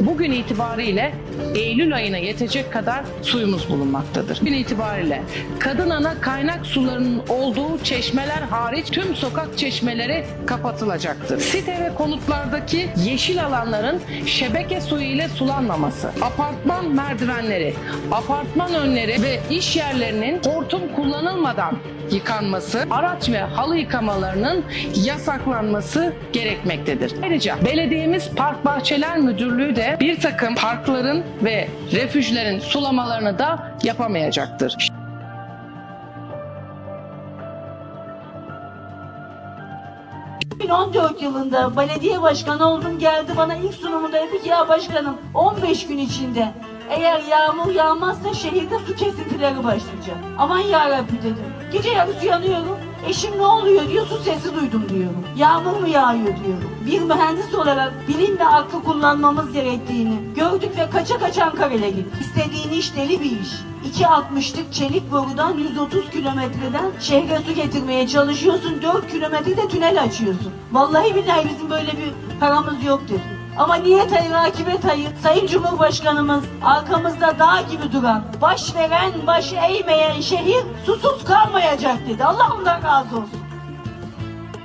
Bugün itibariyle Eylül ayına yetecek kadar suyumuz bulunmaktadır. Bugün itibariyle Kadın Ana kaynak sularının olduğu çeşmeler hariç tüm sokak çeşmeleri kapatılacaktır. Site ve konutlardaki yeşil alanların şebeke suyu ile sulanmaması, apartman merdivenleri, apartman önleri ve iş yerlerinin hortum kullanılmadan yıkanması, araç ve halı yıkamalarının yasaklanması gerekmektedir. Ayrıca belediyemiz Park Bahçeler Müdürlüğü de bir takım parkların ve refüjlerin sulamalarını da yapamayacaktır. 2014 yılında belediye başkanı oldum geldi bana ilk sunumunda dedi ki ya başkanım 15 gün içinde eğer yağmur yağmazsa şehirde su kesintileri başlayacak. Aman yarabbi dedim. Gece yarısı yanıyorum. Eşim ne oluyor diyor su sesi duydum diyorum. Yağmur mu yağıyor diyorum. Bir mühendis olarak bilim ve aklı kullanmamız gerektiğini gördük ve kaça kaça Ankara'ya gittik. İstediğin iş deli bir iş. 2.60'lık çelik borudan 130 kilometreden şehre su getirmeye çalışıyorsun. 4 kilometrede tünel açıyorsun. Vallahi billahi bizim böyle bir paramız yok dedi. Ama niyet hayır, akibet hayır. Sayın Cumhurbaşkanımız arkamızda dağ gibi duran, baş veren, baş eğmeyen şehir susuz kalmayacak dedi. Allah ondan razı olsun.